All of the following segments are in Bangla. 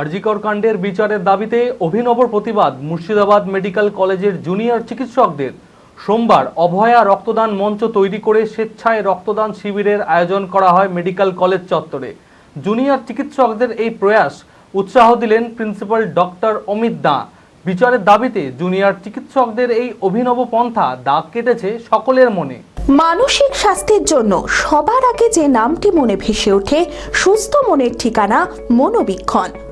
আরজিকর কাণ্ডের বিচারের দাবিতে অভিনব প্রতিবাদ মুর্শিদাবাদ মেডিকেল কলেজের জুনিয়র চিকিৎসকদের। সোমবার অভয়া রক্তদান মঞ্চ তৈরি করে স্বেচ্ছায় রক্তদান শিবিরের আয়োজন করা হয় মেডিকেল কলেজ চত্বরে। জুনিয়র চিকিৎসকদের এই প্রয়াস উৎসাহ দিলেন প্রিন্সিপাল ডক্টর অমিত দা। বিচারের দাবিতে জুনিয়র চিকিৎসকদের এই অভিনব পন্থা দাগ কেটেছে সকলের মনে। মানসিক স্বাস্থ্যের জন্য সবার আগে যে নামটি মনে ভেসে ওঠে, সুস্থ মনের ঠিকানা মনোবীক্ষণ।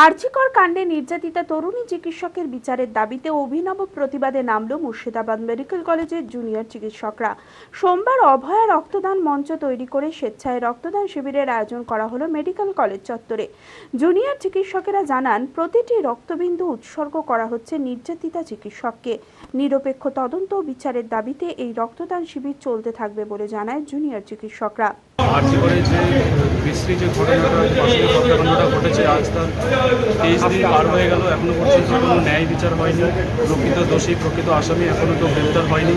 আরজিকর কাণ্ডে নির্যাতিতা তরুণী চিকিৎসকের বিচারের দাবিতে অভিনব প্রতিবাদে নামল মুর্শিদাবাদ মেডিকেল কলেজের জুনিয়র চিকিৎসকরা। সোমবার অভয়া রক্তদান মঞ্চ তৈরি করে স্বেচ্ছায় রক্তদান শিবিরের আয়োজন করা হলো মেডিকেল কলেজ চত্বরে। জুনিয়র চিকিৎসকেরা জানান, প্রতিটি রক্তবিন্দু উৎসর্গ করা হচ্ছে নির্যাতিতা চিকিৎসককে। নিরপেক্ষ তদন্ত ও বিচারের দাবিতে এই রক্তদান শিবির চলতে থাকবে বলে জানায় জুনিয়র চিকিৎসকরা। আর্জি যে ঘটনাটা পাশবিক হত্যাকাণ্ডটা ঘটেছে আজ তার তেইশ দিন পার হয়ে গেল, এখনও পর্যন্ত কোনো ন্যায় বিচার হয়নি, প্রকৃত দোষী, প্রকৃত আসামি এখনও কেউ গ্রেপ্তার হয়নি।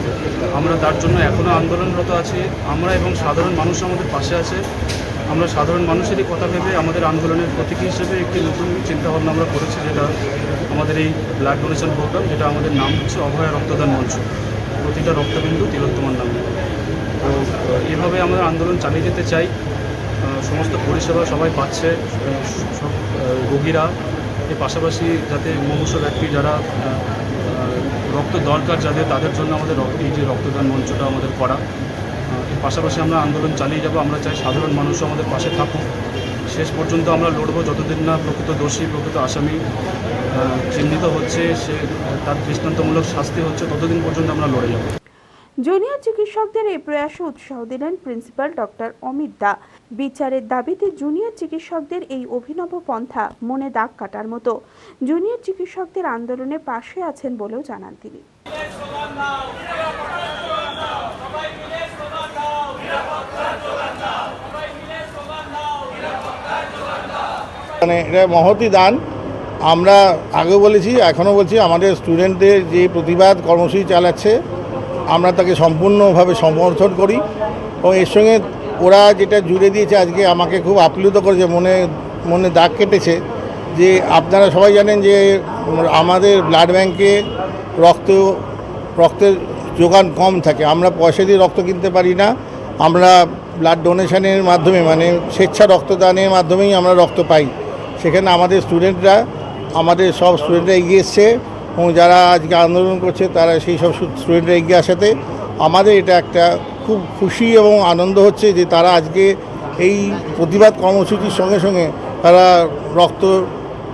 আমরা তার জন্য এখনও আন্দোলনরত আছি। আমরা এবং সাধারণ মানুষ আমাদের পাশে আছে। আমরা সাধারণ মানুষেরই কথা ভেবে আমাদের আন্দোলনের প্রতীক হিসেবে একটি নতুন চিন্তাভাবনা আমরা করেছি, যেটা আমাদের এই ব্লাড ডোনেশন প্রোগ্রাম, যেটা আমাদের নাম হচ্ছে অভয়া রক্তদান মঞ্চ। প্রতিটা রক্তবিন্দু তিলোত্তমার নামে। তো এভাবে আমরা আন্দোলন চালিয়ে যেতে চাই। সমস্ত পরিষেবা সবাই পাচ্ছে সব রোগীরা। এর পাশাপাশি যাতে মুমূর্ষ ব্যক্তি যারা রক্ত দরকার যাদের, তাদের জন্য আমাদের এই যে রক্তদান মঞ্চটা আমাদের করা। এর পাশাপাশি আমরা আন্দোলন চালিয়ে যাব। আমরা চাই সাধারণ মানুষও আমাদের পাশে থাকুক। শেষ পর্যন্ত আমরা লড়বো যতদিন না প্রকৃত দোষী, প্রকৃত আসামি চিহ্নিত হচ্ছে, সে, তার দৃষ্টান্তমূলক শাস্তি হচ্ছে, ততদিন পর্যন্ত আমরা লড়ে যাব। জুনিয়র চিকিৎসকদের এই প্রয়াসে উৎসাহ দিলেন প্রিন্সিপাল ডক্টর অমিত দা। বিচারের দাবিতে জুনিয়র চিকিৎসকদের এই অভিনব পন্থা মনে দাগ কাটার মতো। জুনিয়র চিকিৎসকদের আন্দোলনে পাশে আছেন বলেও জানান তিনি। মানে এটা মহতি দান। আমরা আগেও বলেছি এখনও বলছি, আমাদের স্টুডেন্টদের যে প্রতিবাদ কর্মসূচি চালাচ্ছে আমরা তাকে সম্পূর্ণভাবে সমর্থন করি এবং এর সঙ্গে ওরা যেটা জুড়ে দিয়েছে আজকে আমাকে খুব আপ্লুত করেছে মনে মনে দাগ কেটেছে যে আপনারা সবাই জানেন যে আমাদের ব্লাড ব্যাংকে রক্ত, রক্তের যোগান কম থাকে। আমরা পয়সা দিয়ে রক্ত কিনতে পারি না। আমরা ব্লাড ডোনেশনের মাধ্যমে মানে স্বেচ্ছা রক্তদানের মাধ্যমেই আমরা রক্ত পাই। সেখানে আমাদের স্টুডেন্টরা আমাদের সব স্টুডেন্টরা এগিয়ে এসছে। এবং যারা আজকে আন্দোলন করছে, তারা সেই সব স্টুডেন্টরা এগিয়ে আসাতে আমাদের এটা একটা খুব খুশি এবং আনন্দ হচ্ছে যে তারা আজকে এই প্রতিবাদ কর্মসূচির সঙ্গে সঙ্গে তারা রক্ত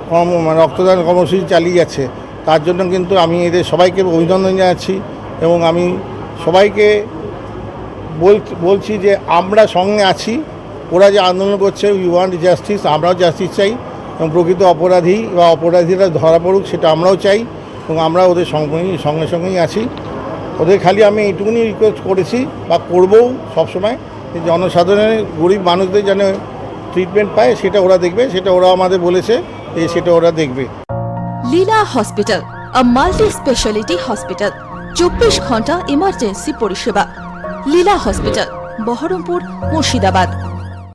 কর্ম মানে রক্তদান কর্মসূচি চালিয়ে যাচ্ছে। তার জন্য কিন্তু আমি এদের সবাইকে অভিনন্দন জানাচ্ছি এবং আমি সবাইকে বল, বলছি যে আমরা সঙ্গে আছি। ওরা যে আন্দোলন করছে উই ওয়ান্ট জাস্টিস আমরাও জাস্টিস চাই এবং প্রকৃত অপরাধী বা অপরাধীরা ধরা পড়ুক, সেটা আমরাও চাই। এবং আমরা ওদের সঙ্গে সঙ্গে সঙ্গেই আছি। ওদের খালি আমি এইটুকুনি রিকোয়েস্ট করেছি বা করবও সবসময় যে জনসাধারণের, গরিব মানুষদের যেন ট্রিটমেন্ট পায়, সেটা ওরা দেখবে, সেটা ওরা আমাদের বলেছে যে সেটা ওরা দেখবে। Leela hospital multi speciality hospital চব্বিশ ঘণ্টা ইমার্জেন্সি পরিষেবা। লীলা হসপিটাল, বহরমপুর, মুর্শিদাবাদ।